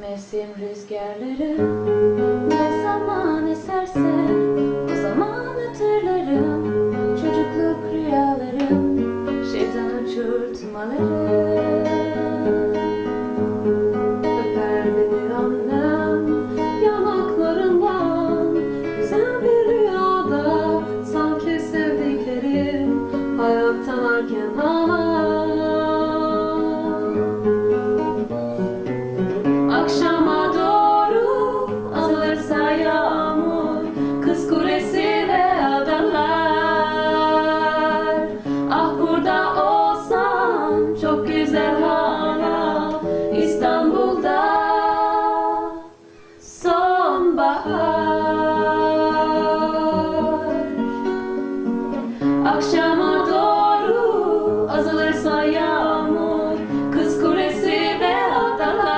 Mevsim rüzgarları ne zaman eserse o zaman hatırlarım. Çocukluk rüyalarım şeytan uçurtmaları. Öper annem yanaklarından. Güzel bir rüyada sanki sevdiklerim hayatta varken hala Kız kulesi ve adalar Ah burada olsam çok güzel hala. İstanbul'da sonbahar. Akşama doğru azalırsa yağmur Kız ve adalar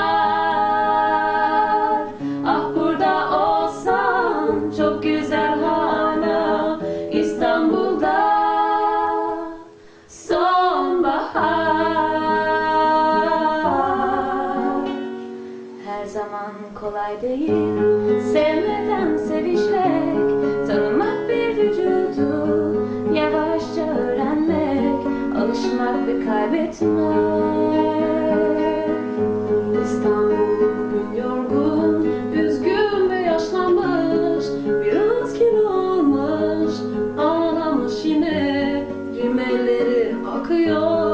Ah burada olsam çok güzel her zaman kolay değil. Sevmeden sevişmek Tanımak bir vücudu. Yavaşça öğrenmek Alışmak ve kaybetmek. İstanbul yorgun Üzgün ve yaşlanmış. Biraz kilo almış Ağlamış yine. Rimelleri akıyor